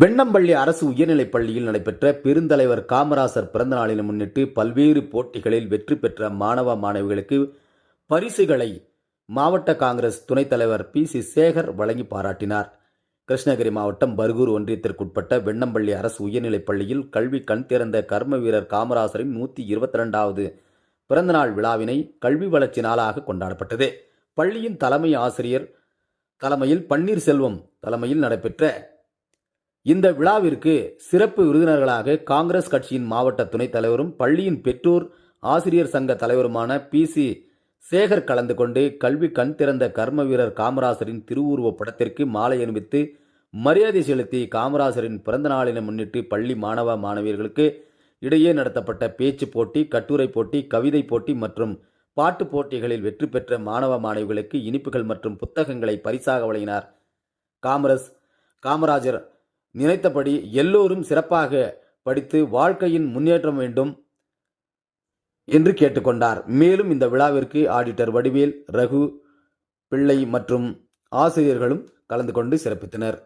வெண்ணம்பள்ளி அரசு உயர்நிலைப் பள்ளியில் நடைபெற்ற பெருந்தலைவர் காமராசர் பிறந்த நாளினை முன்னிட்டு பல்வேறு போட்டிகளில் வெற்றி பெற்ற மாணவ மாணவிகளுக்கு பரிசுகளை மாவட்ட காங்கிரஸ் துணைத் தலைவர் பி. சி. சேகர் வழங்கி பாராட்டினார். கிருஷ்ணகிரி மாவட்டம் பர்கூர் ஒன்றியத்திற்குட்பட்ட வெண்ணம்பள்ளி அரசு உயர்நிலைப் பள்ளியில் கல்வி கண் திறந்த கர்ம வீரர் காமராசரின் நூற்றி இருபத்தி ரெண்டாவது பிறந்தநாள் விழாவினை கல்வி வளர்ச்சி நாளாக கொண்டாடப்பட்டது. பள்ளியின் தலைமை ஆசிரியர் தலைமையில் பன்னீர்செல்வம் தலைமையில் நடைபெற்ற இந்த விழாவிற்கு சிறப்பு விருந்தினர்களாக காங்கிரஸ் கட்சியின் மாவட்ட துணைத் தலைவரும் பள்ளியின் பெற்றோர் ஆசிரியர் சங்க தலைவருமான பி. சி. சேகர் கலந்து கொண்டு கல்வி கண் திறந்த கர்ம வீரர் காமராசரின் திருவுருவ படத்திற்கு மாலை அணிவித்து மரியாதை செலுத்தி காமராசரின் பிறந்த நாளினை முன்னிட்டு பள்ளி மாணவ மாணவியர்களுக்கு இடையே நடத்தப்பட்ட பேச்சு போட்டி கட்டுரை போட்டி கவிதை போட்டி மற்றும் பாட்டு போட்டிகளில் வெற்றி பெற்ற மாணவ மாணவிகளுக்கு இனிப்புகள் மற்றும் புத்தகங்களை பரிசாக வழங்கினார். காமரஸ் காமராஜர் நினைத்தபடி எல்லோரும் சிறப்பாக படித்து வாழ்க்கையின் முன்னேற்றம் வேண்டும் என்று கேட்டுக்கொண்டார். மேலும் இந்த விழாவிற்கு ஆடிட்டர் வடிவேல் ரகு பிள்ளை மற்றும் ஆசிரியர்களும் கலந்து கொண்டு சிறப்பித்தனர்.